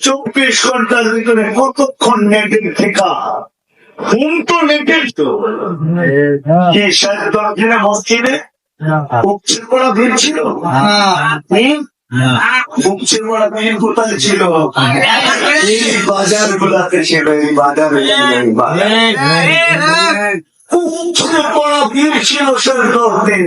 চব্বিশ ঘণ্টার ভিতরে কতক্ষণ নেটের ঠেকা? ঘুম তো নেটের তো। কি মসজিদে? উপচে পড়া ভিড় ছিল? হুম? পড়া ভিড় কোথায় ছিল? এই বাজার গুলাতে ছিল এই বাজারে। পড়া ভিড় ছিল শেষ দশ দিন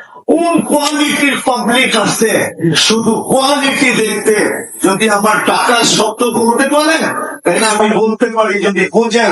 কোন কোয়ালিটির পাবলিক আসছে শুধু কোয়ালিটি দেখতে। যদি আমার টাকার শব্দ বলতে পারেন, তাহলে আমি বলতে পারি যদি বোঝেন।